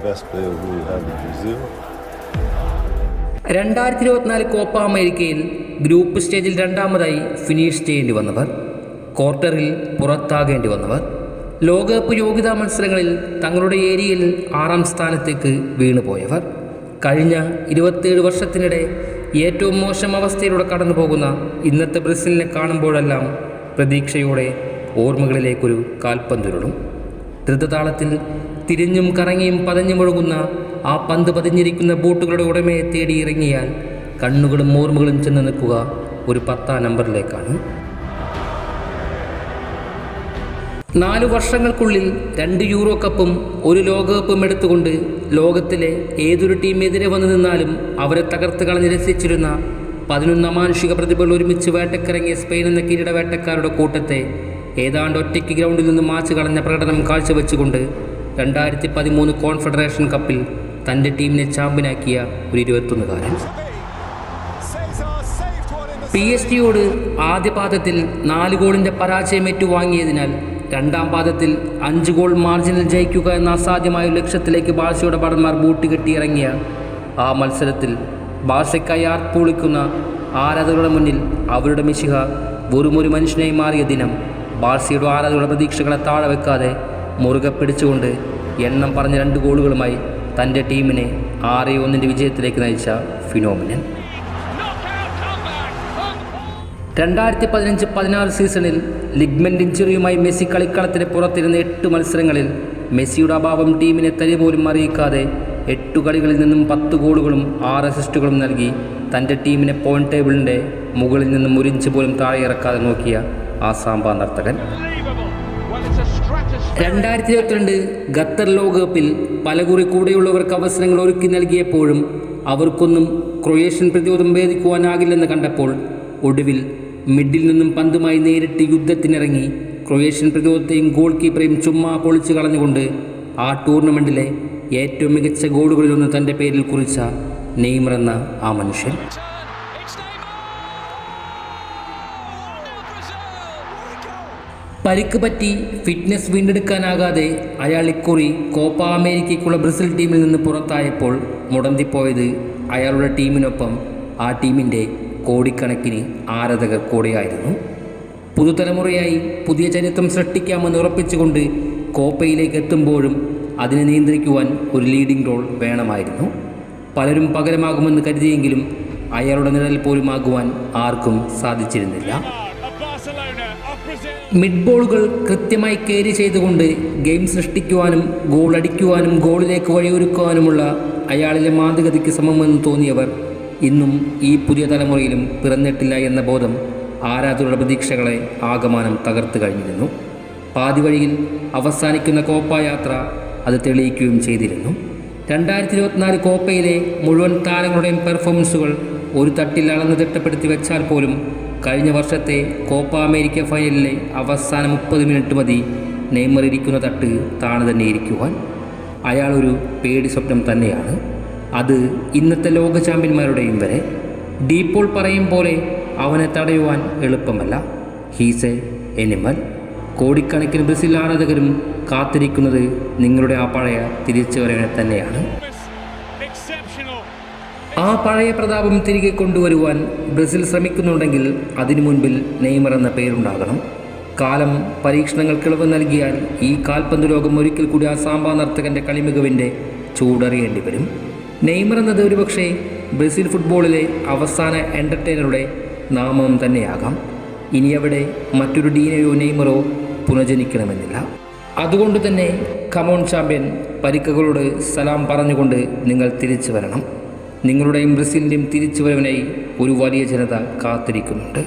best we have. രണ്ടായിരത്തി ഇരുപത്തിനാല് Copa അമേരിക്കയിൽ ഗ്രൂപ്പ് സ്റ്റേജിൽ രണ്ടാമതായി ഫിനിഷ് ചെയ്യേണ്ടി വന്നവർ ക്വാർട്ടറിൽ പുറത്താകേണ്ടി വന്നവർ ലോകകപ്പ് യോഗ്യതാ മത്സരങ്ങളിൽ തങ്ങളുടെ ഏരിയയിൽ ആറാം സ്ഥാനത്തേക്ക് വീണുപോയവർ കഴിഞ്ഞ ഇരുപത്തിയേഴ് വർഷത്തിനിടെ ഏറ്റവും മോശം അവസ്ഥയിലൂടെ കടന്നു പോകുന്ന ഇന്നത്തെ ബ്രസീലിനെ കാണുമ്പോഴെല്ലാം പ്രതീക്ഷയോടെ ഓർമ്മകളിലേക്കൊരു കാൽപ്പന്തുരുളും ദ്രുതതാളത്തിൽ തിരിഞ്ഞും കറങ്ങിയും പതഞ്ഞുമൊഴുകുന്ന ആ പന്ത് പതിഞ്ഞിരിക്കുന്ന ബോട്ടുകളുടെ ഉടമയെ തേടി ഇറങ്ങിയാൽ കണ്ണുകളും ഓർമ്മകളും ചെന്ന് നിൽക്കുക ഒരു പത്താം നമ്പറിലേക്കാണ്. നാലു വർഷങ്ങൾക്കുള്ളിൽ രണ്ട് യൂറോ കപ്പും ഒരു ലോകകപ്പും എടുത്തുകൊണ്ട് ലോകത്തിലെ ഏതൊരു ടീം എതിരെ വന്നു നിന്നാലും അവരെ തകർത്ത് കളഞ്ഞ് രസിച്ചിരുന്ന പതിനൊന്ന് മാനുഷിക പ്രതിഭകൾ ഒരുമിച്ച് വേട്ടക്കിറങ്ങിയ സ്പെയിൻ എന്ന കിരീട വേട്ടക്കാരുടെ കൂട്ടത്തെ ഏതാണ്ട് ഒറ്റയ്ക്ക് ഗ്രൗണ്ടിൽ നിന്ന് മാച്ച് കളഞ്ഞ പ്രകടനം കാഴ്ചവെച്ചുകൊണ്ട് രണ്ടായിരത്തി പതിമൂന്ന് കോൺഫെഡറേഷൻ കപ്പിൽ തന്റെ ടീമിനെ ചാമ്പ്യനാക്കിയ ഒരു ഇരുപത്തൊന്നുകാരൻ. പി എസ് ടിയോട് ആദ്യ പാദത്തിൽ നാല് ഗോളിന്റെ പരാജയം ഏറ്റുവാങ്ങിയതിനാൽ രണ്ടാം പാദത്തിൽ അഞ്ച് ഗോൾ മാർജിനിൽ ജയിക്കുക എന്ന അസാധ്യമായ ലക്ഷ്യത്തിലേക്ക് ബാഴ്സയുടെ ഭടന്മാർ ബൂട്ട് കെട്ടിയിറങ്ങിയ ആ മത്സരത്തിൽ ബാഴ്സയ്ക്കായി ആർപ്പുളിക്കുന്ന ആരാധകരുടെ മുന്നിൽ അവരുടെ മിശിഹ വെറുമൊരു മനുഷ്യനായി മാറിയ ദിനം ബാഴ്സയുടെ ആരാധകരുടെ പ്രതീക്ഷകളെ താഴെ വെക്കാതെ മുറുകെ പിടിച്ചുകൊണ്ട് എണ്ണം പറഞ്ഞ രണ്ട് ഗോളുകളുമായി തന്റെ ടീമിനെ ആറ് ഒന്നിന്റെ വിജയത്തിലേക്ക് നയിച്ച ഫിനോമിനൻ. രണ്ടായിരത്തി പതിനഞ്ച് പതിനാറ് സീസണിൽ ലിഗ്മെന്റ് ഇഞ്ചുറിയുമായി മെസ്സി കളിക്കളത്തിന് പുറത്തിരുന്ന എട്ട് മത്സരങ്ങളിൽ മെസ്സിയുടെ അഭാവം ടീമിനെ തരി പോലും അറിയിക്കാതെ എട്ട് കളികളിൽ നിന്നും പത്ത് ഗോളുകളും ആറ് അസിസ്റ്റുകളും നൽകി തന്റെ ടീമിനെ പോയിന്റ് ടേബിളിന്റെ മുകളിൽ നിന്നും മുരിഞ്ച് പോലും താഴെ ഇറക്കാതെ നോക്കിയ ആ സാമ്പാ നർത്തകൻ രണ്ടായിരത്തി ഇരുപത്തിരണ്ട് ഖത്തർ ലോകകപ്പിൽ പലകുറി കൂടെയുള്ളവർക്ക് അവസരങ്ങൾ ഒരുക്കി നൽകിയപ്പോഴും അവർക്കൊന്നും ക്രൊയേഷ്യൻ പ്രതിരോധം ഭേദിക്കുവാനാകില്ലെന്ന് കണ്ടപ്പോൾ ഒടുവിൽ മിഡിൽ നിന്നും പന്തുമായി നേരിട്ട് യുദ്ധത്തിനിറങ്ങി ക്രൊയേഷ്യൻ പ്രതിരോധത്തെയും ഗോൾ കീപ്പറെയും ചുമ്മാ പൊളിച്ചു കളഞ്ഞുകൊണ്ട് ആ ടൂർണമെന്റിലെ ഏറ്റവും മികച്ച ഗോളുകളിലൊന്ന് തന്റെ പേരിൽ കുറിച്ച നെയ്മർ എന്ന ആ മനുഷ്യൻ. പരിക്ക് പറ്റി ഫിറ്റ്നസ് വീണ്ടെടുക്കാനാകാതെ അയാൾ ഇക്കുറി കോപ്പ അമേരിക്കയ്ക്കുള്ള ബ്രസീൽ ടീമിൽ നിന്ന് പുറത്തായപ്പോൾ മുടന്തിപ്പോയത് അയാളുടെ ടീമിനൊപ്പം ആ ടീമിന്റെ കോടിക്കണക്കിന് ആരാധകർ കൂടെയായിരുന്നു. പുതുതലമുറയായി പുതിയ ചരിത്രം സൃഷ്ടിക്കാമെന്ന് ഉറപ്പിച്ചുകൊണ്ട് കോപ്പയിലേക്ക് എത്തുമ്പോഴും അതിനെ നിയന്ത്രിക്കുവാൻ ഒരു ലീഡിംഗ് റോൾ വേണമായിരുന്നു. പലരും പകരമാകുമെന്ന് കരുതിയെങ്കിലും അയാളുടെ നിഴൽ പോലും ആകുവാൻ ആർക്കും സാധിച്ചിരുന്നില്ല. മിഡ് ബോളുകൾ കൃത്യമായി കയറി ചെയ്തുകൊണ്ട് ഗെയിം സൃഷ്ടിക്കുവാനും ഗോൾ അടിക്കുവാനും ഗോളിലേക്ക് വഴിയൊരുക്കുവാനുമുള്ള അയാളിലെ മാതൃഗതിക്ക് സമമെന്ന് തോന്നിയവർ ഇന്നും ഈ പുതിയ തലമുറയിലും പിറന്നിട്ടില്ല എന്ന ബോധം ആരാധകരുടെ പ്രതീക്ഷകളെ ആകമാനം തകർത്ത് കഴിഞ്ഞിരുന്നു. പാതിവഴിയിൽ അവസാനിക്കുന്ന കോപ്പ യാത്ര അത് തെളിയിക്കുകയും ചെയ്തിരുന്നു. രണ്ടായിരത്തി ഇരുപത്തിനാല് കോപ്പയിലെ മുഴുവൻ താരങ്ങളുടെയും പെർഫോമൻസുകൾ ഒരു തട്ടിൽ അളന്ന് തിട്ടപ്പെടുത്തി വെച്ചാൽ പോലും കഴിഞ്ഞ വർഷത്തെ കോപ്പ അമേരിക്ക ഫൈനലിലെ അവസാന മുപ്പത് മിനിറ്റ് മതി. നെയ്മർ ഇരിക്കുന്ന തട്ട് താണു തന്നെ ഇരിക്കുവാൻ. അയാളൊരു പേടി സ്വപ്നം തന്നെയാണ്. അത് ഇന്നത്തെ ലോക ചാമ്പ്യന്മാരുടെയും വരെ. ഡീപ്പോൾ പറയും പോലെ അവനെ തടയുവാൻ എളുപ്പമല്ല. ഹീസ് എ എനിമൽ കോടിക്കണക്കിന് ബ്രസീൽ ആരാധകരും കാത്തിരിക്കുന്നത് നിങ്ങളുടെ ആ പഴയ തിരിച്ചുവരവിനെ തന്നെയാണ്. ആ പഴയ പ്രതാപം തിരികെ കൊണ്ടുവരുവാൻ ബ്രസീൽ ശ്രമിക്കുന്നുണ്ടെങ്കിൽ അതിനു മുൻപിൽ നെയ്മർ എന്ന പേരുണ്ടാകണം. കാലം പരീക്ഷണങ്ങൾക്കിളവ് നൽകിയാൽ ഈ കാൽപന്ത് ലോകം ഒരിക്കൽ കൂടി ആ സാമ്പാ നർത്തകന്റെ കളിമികവിന്റെ ചൂടറിയേണ്ടി വരും. നെയ്മർ എന്നത് ഒരുപക്ഷെ ബ്രസീൽ ഫുട്ബോളിലെ അവസാന എന്റർടൈനറുടെ നാമം തന്നെയാകാം. ഇനി അവിടെ മറ്റൊരു ഡീനയോ നെയ്മറോ പുനജനിക്കണമെന്നില്ല. അതുകൊണ്ട് തന്നെ കമോൺ ചാമ്പ്യൻ പരിക്കുകളോട് സലാം പറഞ്ഞുകൊണ്ട് നിങ്ങൾ തിരിച്ചു വരണം. നിങ്ങളുടെയും ബ്രസീലിന്റെയും തിരിച്ചു വരവിനായി ഒരു വലിയ ജനത കാത്തിരിക്കുന്നുണ്ട്.